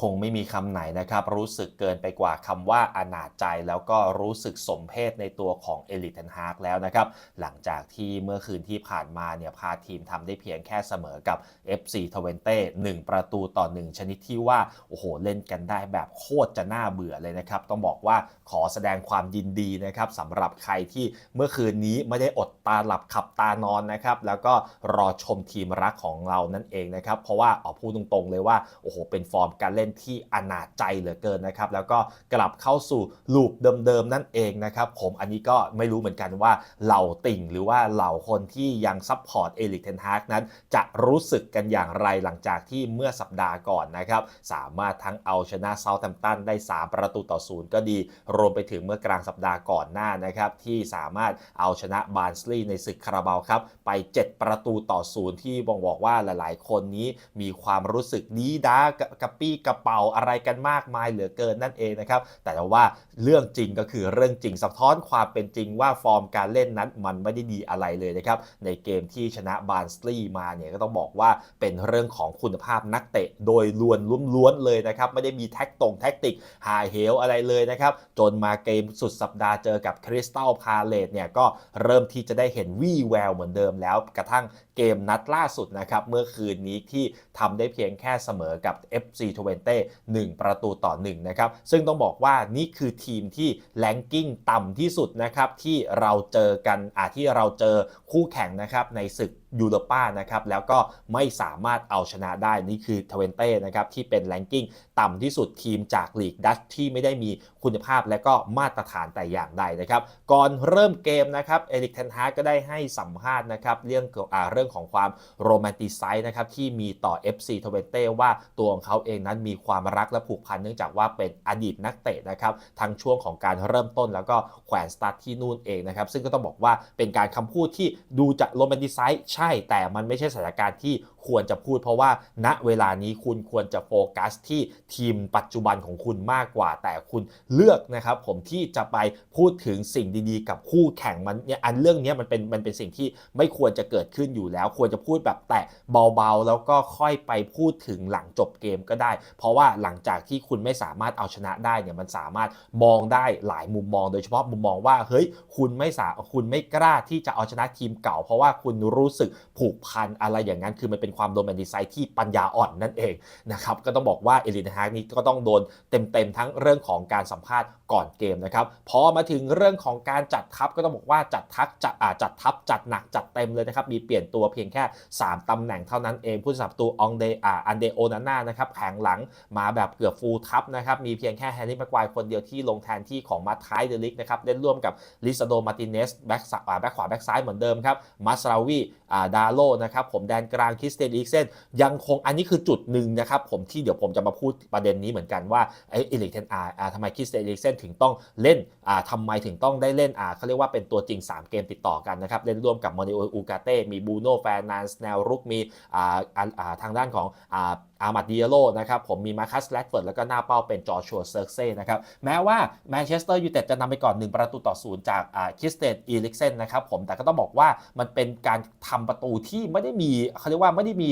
คงไม่มีคำไหนนะครับ รู้สึกเกินไปกว่าคำว่าอนาจใจ แล้วก็รู้สึกสมเพศในตัวของเอลิทเทนฮากแล้วนะครับ หลังจากที่เมื่อคืนที่ผ่านมาเนี่ยพาทีมทำได้เพียงแค่เสมอกับ FC t w e n t e 1ประตูต่อ 1 ชนิดที่ว่า โอ้โห เล่นกันได้แบบโคตรจะน่าเบื่อเลยนะครับ ต้องบอกว่าขอแสดงความยินดีนะครับสำหรับใครที่เมื่อคืนนี้ไม่ได้อดตาหลับขับตานอนนะครับ แล้วก็รอชมทีมรักของเรานั่นเองนะครับเพราะว่าเอาพูดตรงๆเลยว่าโอ้โหเป็นฟอร์มการเล่นที่อนาจใจเหลือเกินนะครับ แล้วก็กลับเข้าสู่ลูปเดิมๆนั่นเองนะครับผมอันนี้ก็ไม่รู้เหมือนกันว่าเหล่าติ่งหรือว่าเหล่าคนที่ยังซัพพอร์ตเอลิกเทนฮากนั้น จะรู้สึกกันอย่างไรหลังจากที่เมื่อสัปดาห์ก่อนนะครับ สามารถทั้งเอาชนะเซาท์แฮมป์ตันได้ 3 ประตูต่อศูนย์ก็ดี รวมไปถึงเมื่อกลางสัปดาห์ก่อนหน้านะครับที่สามารถเอาชนะบาร์นสลีย์ในศึกคาราบาวครับไป 7 ประตูต่อศูนย์ที่บ่งบอกว่าหลาย ๆ คนนี้มีความรู้สึกดีด้ากระปี้กระเป๋าอะไรกันมากมายเหลือเกินนั่นเองนะครับ แต่ว่าเรื่องจริงก็คือเรื่องจริงสะท้อนความเป็นจริงว่าฟอร์มการเล่นนั้นมันไม่ได้ดีอะไรเลยนะครับในเกมที่ชนะบานสลีมาเนี่ยก็ต้องบอกว่าเป็นเรื่องของคุณภาพนักเตะโดยล้วนล้วนเลยนะครับไม่ได้มีแท็กตรงแท็กติกหาเหวอะไรเลยนะครับจนมาเกมสุดสัปดาห์เจอกับคริสตัลพาเลตเนี่ยก็เริ่มที่จะได้เห็นวี่แววเหมือนเดิมแล้วกระทั่งเกมนัดล่าสุดนะครับเมื่อคืนนี้ที่ทำได้เพียงแค่เสมอกับ FC20 เต้ 1 ประตูต่อ1นะครับซึ่งต้องบอกว่านี่คือทีมที่แลงกิ้งต่ำที่สุดนะครับที่เราเจอกันอาที่เราเจอคู่แข่งนะครับในศึก ยูโรป้านะครับแล้วก็ไม่สามารถเอาชนะได้นี่คือทเวนเต้นะครับที่เป็นแลงกิ้งต่ำที่สุดทีมจากลีกดัชที่ไม่ได้มีคุณภาพและก็มาตรฐานแต่อย่างใดนะครับ ก่อนเริ่มเกมนะครับเอริกเทนฮากก็ได้ให้สัมภาษณ์นะครับเรื่องอ่าเรื่องของความโรแมนติไซส์นะครับที่มีต่อ FC t w e n t e ว่าตัวของเขาเองนั้นมีความรักและผูกพันเนื่องจากว่าเป็นอดีตนักเตะนะครับทั้งช่วงของการเริ่มต้นแล้วก็แขวนสตาร์ทที่นู่นเองนะครับซึ่งก็ต้องบอกว่าเป็นการคำพูดที่ดูจะโรแมนติไซส์ใช่แต่มันไม่ใช่สถานการณ์ที่ ควรจะพูด เพราะว่าณเวลานี้คุณควรจะโฟกัสที่ทีมปัจจุบันของคุณมากกว่า แต่คุณเลือกนะครับผมที่จะไปพูดถึงสิ่งดีๆ กับคู่แข่งมันเนี่ยอันเรื่องนี้มันเป็นมันเป็นสิ่งที่ไม่ควรจะเกิดขึ้นอยู่แล้ว ควรจะพูดแบบแตะเบาๆ แล้วก็ค่อยไปพูดถึงหลังจบเกมก็ได้ เพราะว่าหลังจากที่คุณไม่สามารถเอาชนะได้เนี่ยมันสามารถมองได้หลายมุมมอง โดยเฉพาะมุมมองว่าเฮ้ยคุณไม่สาคุณไม่กล้าที่จะเอาชนะทีมเก่า เพราะว่าคุณรู้สึกผูกพันอะไรอย่างนั้นคือมันเป็นความโรแมนติไซด์ที่ปัญญาอ่อนนั่นเองนะครับก็ต้องบอกว่าเอลินฮากนี่ก็ต้องโดนเต็มๆทั้งเรื่องของการสัมภาษณ์ก่อนเกมนะครับพอมาถึงเรื่องของการจัดทัพก็ต้องบอกว่าจัดทัพจัดอ่าจัดทัพจัดหนักจัดเต็มเลยนะครับมีเปลี่ยนตัวเพียงแค่ 3ตำแหน่งเท่านั้นเองผู้สับตัวองเดอ่าอันเดโอนาน่านะครับแผงหลังมาแบบเกือบฟูลทัพนะครับมีเพียงแค่แฮร์รี่แม็กควายคนเดียวที่ลงแทนที่ของมาท้ายเดลิกนะครับเล่นร่วมกับลิซาโดมาติเนสแบ็กอ่าแบ็กขวาแบ็กซ้ายเหมือนเดิมครับมาสราวีอ่าดาโลนะครับผมแดนกลางคริสเตนอีกเซนยังคงอันนี้คือจุดหนึ่งนะครับผมที่เดี๋ยวผมจะมาพูดประเด็นนี้เหมือนกันว่าไอเอลิกเทนอาร์ทำไมคริสเตนอีกเซนถึงต้องเล่นอ่าทำไมถึงต้องได้เล่นอ่าเขาเรียกว่าเป็นตัวจริง 3 เกมติดต่อกันนะครับ เล่นร่วมกับมอนิโออูกาเต้มีบูโน่แฟนนันสแนลรุกมีอ่าอ่าทางด้านของอ่าอามัดเดียโลนะครับผมมีมาคัสแลดเฟิร์ดแล้วก็หน้าเป้าเป็นจอชัวเซิร์กเซ่นะครับแม้ว่าแมนเชสเตอร์ยูไนเต็ดจะนำไปก่อน 1 ประตูต่อศูนย์จากคิสเตนอีลิกเซนนะครับผมแต่ก็ต้องบอกว่ามันเป็นการทำประตูที่ไม่ได้มีเขาเรียกว่าไม่ได้มี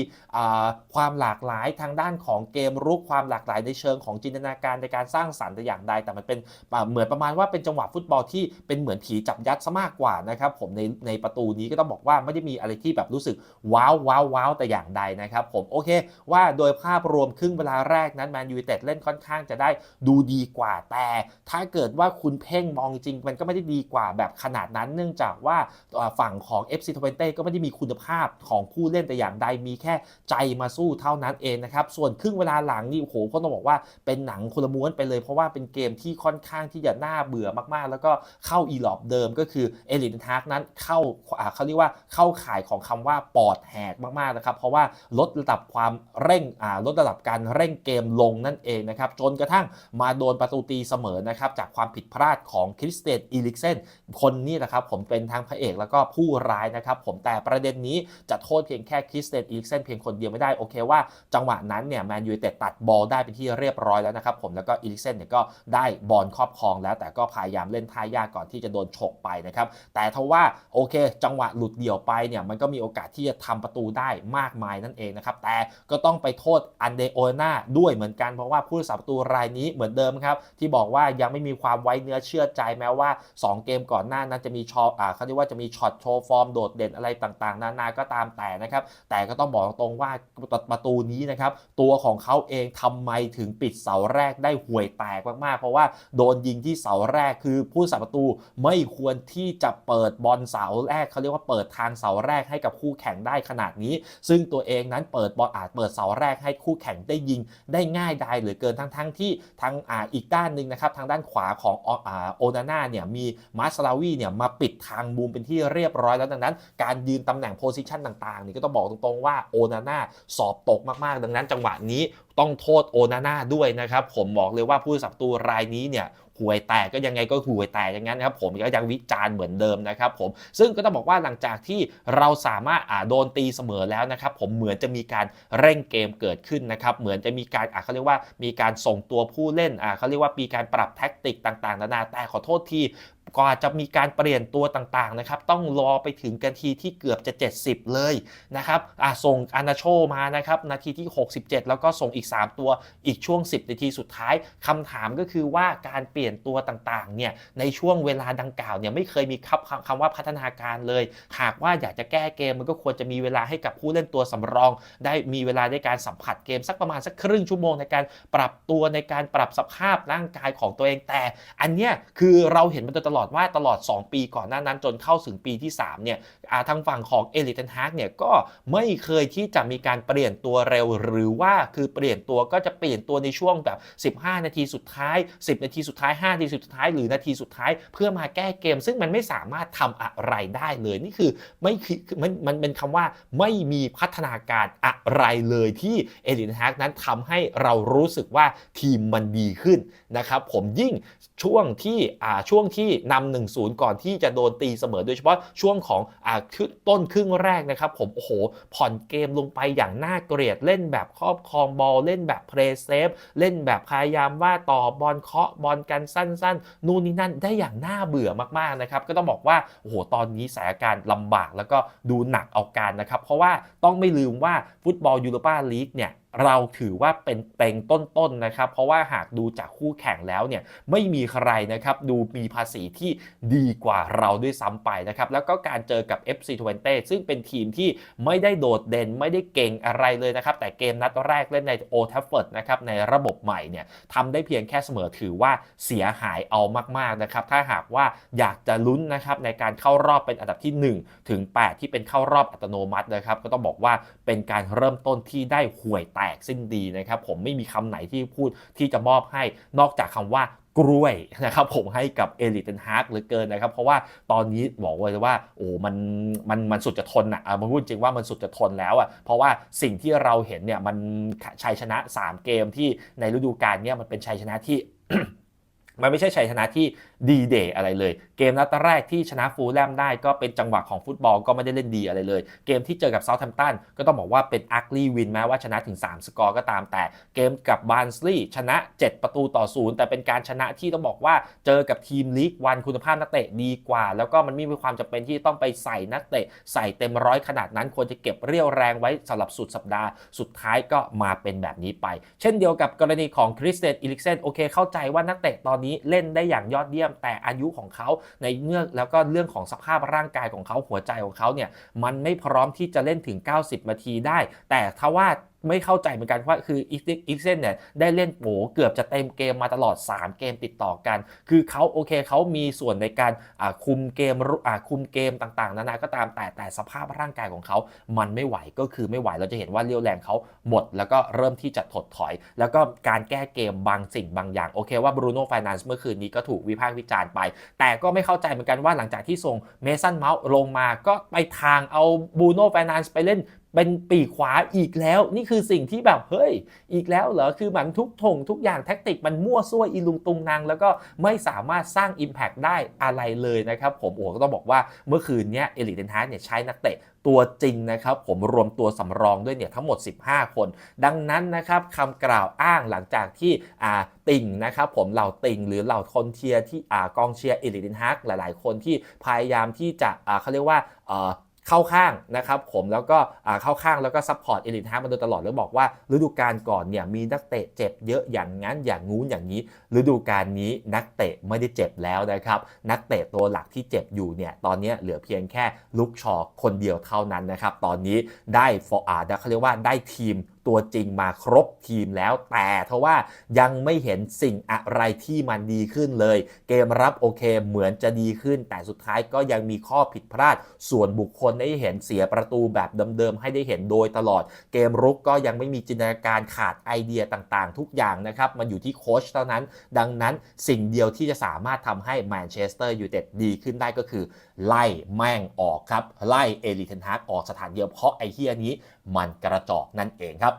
ความหลากหลายทางด้านของเกมรุกความหลากหลายในเชิงของจินตนาการในการสร้างสรรค์แต่อย่างใดแต่มันเป็นเหมือนประมาณว่าเป็นจังหวะฟุตบอลที่เป็นเหมือนผีจับยัดซะมากกว่านะครับผมในในประตูนี้ก็ต้องบอกว่าไม่ได้มีอะไรที่แบบรู้สึกว้าวว้าวว้าวแต่อย่างใดนะครับผมโอเคว่าโดยภาพรวมครึ่งเวลาแรกนั้นแมนยูเต็ดเล่นค่อนข้างจะได้ดูดีกว่า แต่ถ้าเกิดว่าคุณเพ่งมองจริง มันก็ไม่ได้ดีกว่าแบบขนาดนั้น เนื่องจากว่าฝั่งของ FC t w e n t ก็ไม่ได้มีคุณภาพของผู้เล่นแต่อย่างใดมีแค่ใจมาสู้เท่านั้นเองนะครับ ส่วนครึ่งเวลาหลังนี่โอ้โหก็ต้องบอกว่าเป็นหนังคนละม้วนไปเลย เพราะว่าเป็นเกมที่ค่อนข้างที่จะน่าเบื่อมากๆ แล้วก็เข้าอีหลอบเดิมก็คือเอลิททาร์กนั้นเข้าเขาเรียกว่าเข้าข่ายของคำว่าปอดแหกมากๆนะครับเพราะว่าลดระดับความเร่งลดระดับการเร่งเกมลงนั่นเองนะครับ จนกระทั่งมาโดนประตูตีเสมอนะครับ จากความผิดพลาดของคริสเตนอีลิกเซนคนนี้นะครับผมเป็นทั้งพระเอกแล้วก็ผู้ร้ายนะครับ ผมแต่ประเด็นนี้จะโทษเพียงแค่คริสเตนอีลิกเซนเพียงคนเดียวไม่ได้โอเคว่า จังหวะนั้นเนี่ยแมนยูเต็ดตัดบอลได้เป็นที่เรียบร้อยแล้วนะครับผมแล้วก็อีลิกเซนเนี่ยก็ได้บอลครอบครองแล้ว แต่ก็พยายามเล่นท่ายากก่อนที่จะโดนฉกไปนะครับแต่ทว่าโอเค จังหวะหลุดเดี่ยวไปเนี่ยมันก็มีโอกาสที่จะทำประตูได้มากมายนั่นเองนะครับแต่ก็ต้องไปโทษษอันเดโอนาด้วยเหมือนกันเพราะว่าผู้รักษาประตูรายนี้เหมือนเดิมครับ ที่บอกว่ายังไม่มีความไว้เนื้อเชื่อใจแม้ว่า 2 เกมก่อนหน้านั้นจะมีชออ่าเขาเรียกว่าจะมีช็อตโชว์ฟอร์มโดดเด่นอะไรต่างๆ นานาก็ตามแต่นะครับ แต่ก็ต้องบอกตรงว่าประตูนี้นะครับ ตัวของเขาเองทำไมถึงปิดเสาแรกได้ห่วยแตกมากๆ เพราะว่าโดนยิงที่เสาแรกคือผู้สัประตูไม่ควรที่จะเปิดบอลเสาแรกเขาเรียกว่าเปิดทางเสาแรกให้กับคู่แข่งได้ขนาดนี้ ซึ่งตัวเองนั้นเปิดบอลอาจเปิดเสาแรกใให้คู่แข่งได้ยิงได้ง่ายดายเหลือเกินทั้งๆทที่ทางอ,าอีกด้านหนึ่งนะครับทางด้านขวาของโอนาน่าเนี่ยมีมาสลาวีเนี่ยมาปิดทางมุมเป็นที่เรียบร้อยแล้วดังนั้น การยืนตำแหน่งโพซิชันต่างๆนี่ก็ต้องบอกตรงๆว่าโอนาน่าสอบตกมากๆ ดังนั้นจังหวะนี้ต้องโทษโอนาน่าด้วยนะครับผมบอกเลยว่าผู้สับตูรายนี้เนี่ย หวยแตกก็ยังไงก็หวยแตกอย่างนั้นครับผมก็ยังวิจารณ์เหมือนเดิมนะครับผมซึ่งก็ต้องบอกว่าหลังจากที่เราสามารถอ่าโดนตีเสมอแล้วนะครับผมเหมือนจะมีการเร่งเกมเกิดขึ้นนะครับเหมือนจะมีการอ่าเขาเรียกว่ามีการส่งตัวผู้เล่นอ่าเขาเรียกว่ามีการปรับแท็กติกต่างๆ นานาแต่ขอโทษที กว่าจะมีการเปลี่ยนตัวต่างๆนะครับ ต้องรอไปถึงกันทีที่เกือบจะ 70 เลยนะครับอ่าส่งอานาโชมานะครับนาทีที่ 67 แล้วก็ส่งอีก 3 ตัวอีกช่วง 10 นาทีสุดท้ายคำถามก็คือว่าการเปลี่ยนตัวต่างๆเนี่ยในช่วงเวลาดังกล่าวเนี่ยไม่เคยมีคำคำว่าพัฒนาการเลย หากว่าอยากจะแก้เกมมันก็ควรจะมีเวลาให้กับผู้เล่นตัวสำรอง ได้มีเวลาในการสัมผัสเกมสักประมาณสักครึ่งชั่วโมงในการปรับตัวในการปรับสภาพร่างกายของตัวเองแต่ อันเนี้ยคือเราเห็นมาโดยตลอดว่าตลอด 2 ปีก่อนหน้านั้นจนเข้าถึงปีที่3เนี่ยทางฝั่งของเอลิเทนฮากเนี่ยก็ไม่เคยที่จะมีการเปลี่ยนตัวเร็ว หรือว่าคือเปลี่ยนตัวก็จะเปลี่ยนตัวในช่วงแบบ 15 นาทีสุดท้าย 10 นาทีสุดท้าย 5 นาทีสุดท้าย หรือนาทีสุดท้าย เพื่อมาแก้เกม ซึ่งมันไม่สามารถทำอะไรได้เลย นี่คือไม่คือมันมันเป็นคำว่าไม่มีพัฒนาการอะไรเลยที่เอลิเทนฮากนั้นทำให้เรารู้สึกว่าทีมมันดีขึ้นนะครับผมยิ่งช่วงที่อ่าช่วงที่นำหนึ่งศูนย์ก่อนที่จะโดนตีเสมอโดยเฉพาะช่วงของอ่าต้นครึ่งแรกนะครับ ผมโอ้โห ผ่อนเกมลงไปอย่างน่าเกลียดเล่นแบบครอบครองบอลเล่นแบบเพรสเซฟเล่นแบบพยายามว่าต่อบอลเคาะบอลกันสั้น ๆ นู่นนี่นั่นได้อย่างน่าเบื่อมากๆนะครับก็ต้องบอกว่าโอ้โหตอนนี้สถานการณ์ลำบากแล้วก็ดูหนักเอาการนะครับ เพราะว่าต้องไม่ลืมว่าฟุตบอลยูโรปาลีกเนี่ยเราถือว่าเป็นเต็งต้นๆนะครับ เพราะว่าหากดูจากคู่แข่งแล้วเนี่ยไม่มีใครนะครับดูมีภาษีที่ดีกว่าเราด้วยซ้ำไปนะครับ แล้วก็การเจอกับ FC20 ซึ่งเป็นทีมที่ไม่ได้โดดเด่นไม่ได้เก่งอะไรเลยนะครับ แต่เกมนัดแรกเล่นในโอทฟเฟิร์ดนะครับในระบบใหม่เนี่ยทำได้เพียงแค่เสมอถือว่าเสียหายเอามากๆนะครับ ถ้าหากว่าอยากจะลุ้นนะครับในการเข้ารอบเป็นอันดับที่ 1 ถึง 8 ที่เป็นเข้ารอบอัตโนมัตินะครับ ก็ต้องบอกว่าเป็นการเริ่มต้นที่ได้ห่วยแตกสิ้นดีนะครับผมไม่มีคำไหนที่พูดที่จะมอบให้นอกจากคำว่ากล้วยนะครับผมให้กับเอลิเทนฮาร์กเหลือเกินนะครับ เพราะว่าตอนนี้บอกเลยว่าโอ้มันมันมันสุดจะทนอะมันพูดจริงว่ามันสุดจะทนแล้วอะเพราะว่าสิ่งที่เราเห็นเนี่ยมันชัยชนะ 3 เกมที่ในฤดูกาลเนี่ยมันเป็นชัยชนะที่มันไม่ใช่ชัยชนะที่ดีเดย์อะไรเลย เกมนัดแรกที่ชนะฟูลแลมได้ก็เป็นจังหวะของฟุตบอลก็ไม่ได้เล่นดีอะไรเลย เกมที่เจอกับเซาท์แฮมป์ตันก็ต้องบอกว่าเป็นอัคลีวินแม้ว่าชนะถึง 3 สกอร์ก็ตามแต่เกมกับบานสลีย์ชนะ 7 ประตูต่อศูนย์แต่เป็นการชนะที่ต้องบอกว่าเจอกับทีมลีกวันคุณภาพนักเตะดีกว่า แล้วก็มันไม่มีความจำเป็นที่ต้องไปใส่นักเตะ ใส่เต็มร้อยขนาดนั้นควรจะเก็บเรี่ยวแรงไว้สำหรับสุดสัปดาห์ สุดท้ายก็มาเป็นแบบนี้ไป เช่นเดียวกับกรณีของคริสเตนอิลิกเซนโอเคเข้าใจว่านักเตะตอนนี้เล่นได้อย่างยอดเยี่ยมแต่อายุของเขาในเมื่อแล้วก็เรื่องของสภาพร่างกายของเขาหัวใจของเขาเนี่ยมันไม่พร้อมที่จะเล่นถึง 90นาทีได้ แต่ถ้าว่า ไม่เข้าใจเหมือนกันว่าคืออีกเซนเนี่ยได้เล่นโหเกือบจะเต็มเกมมาตลอด 3 เกมติดต่อกัน คือเขาโอเคเขามีส่วนในการคุมเกมคุมเกมต่างๆ นานาก็ตามแต่แต่สภาพร่างกายของเขา มันไม่ไหวก็คือไม่ไหวเราจะเห็นว่าเรี่ยวแรงเขาหมด แล้วก็เริ่มที่จะถดถอย แล้วก็การแก้เกมบางสิ่งบางอย่างโอเคว่าบรูโน่ไฟนานซ์เมื่อคืนนี้ก็ถูกวิพากษ์วิจารณ์ไป แต่ก็ไม่เข้าใจเหมือนกันว่าหลังจากที่ส่งเมสันเมาส์ลงมาก็ไปทางเอาบรูโน่ไฟนานซ์ไปเล่น เป็นปีกขวาอีกแล้ว นี่คือสิ่งที่แบบเฮ้ย อีกแล้วเหรอ คือมันทุกทงทุกอย่างแท็กติกมันมั่วซั่วอีลุงตุงนางแล้วก็ไม่สามารถสร้าง Impact ได้อะไรเลยนะครับ ผมโอ้ก็ต้องบอกว่าเมื่อคืนนี้เอลิเทนฮาร์เนี่ยใช้นักเตะตัวจริงนะครับ ผมรวมตัวสำรองด้วยเนี่ยทั้งหมด 15 คน ดังนั้นนะครับคำกล่าวอ้างหลังจากที่อ่าติ่งนะครับผมเหล่าติ่งหรือเหล่าคนเชียร์ที่อ่ากองเชียร์เอลิเทนฮาร์หลาย ๆ คนที่พยายามที่จะอ่าเขาเรียกว่าอ่า เข้าข้างนะครับผมแล้วก็เข้าข้างแล้วก็ซัพพอร์ตเอลิทฮาร์มาโดยตลอดแล้วบอกว่าฤดูกาลก่อนเนี่ยมีนักเตะเจ็บเยอะอย่างนั้นอย่างงู้นอย่างนี้ ฤดูกาลนี้นักเตะไม่ได้เจ็บแล้วนะครับนักเตะตัวหลักที่เจ็บอยู่เนี่ยตอนนี้เหลือเพียงแค่ลุกชอคนเดียวเท่านั้นนะครับตอนนี้ได้ฟอร์ดเขาเรียกว่าได้ทีม ตัวจริงมาครบทีมแล้ว แต่ทว่ายังไม่เห็นสิ่งอะไรที่มันดีขึ้นเลย เกมรับโอเคเหมือนจะดีขึ้น แต่สุดท้ายก็ยังมีข้อผิดพลาด ส่วนบุคคลได้เห็นเสียประตูแบบเดิมๆให้ได้เห็นโดยตลอด เกมรุกก็ยังไม่มีจินตนาการขาดไอเดียต่างๆ ทุกอย่างนะครับมันอยู่ที่โค้ชเท่านั้น ดังนั้นสิ่งเดียวที่จะสามารถทำให้แมนเชสเตอร์ยูไนเต็ดดีขึ้นได้ก็คือ ไล่แม่งออกครับ ไล่เอลิเทนฮากออกสถานเดียวเพราะไอเฮียนี้มันกระจอกนั่นเองครับ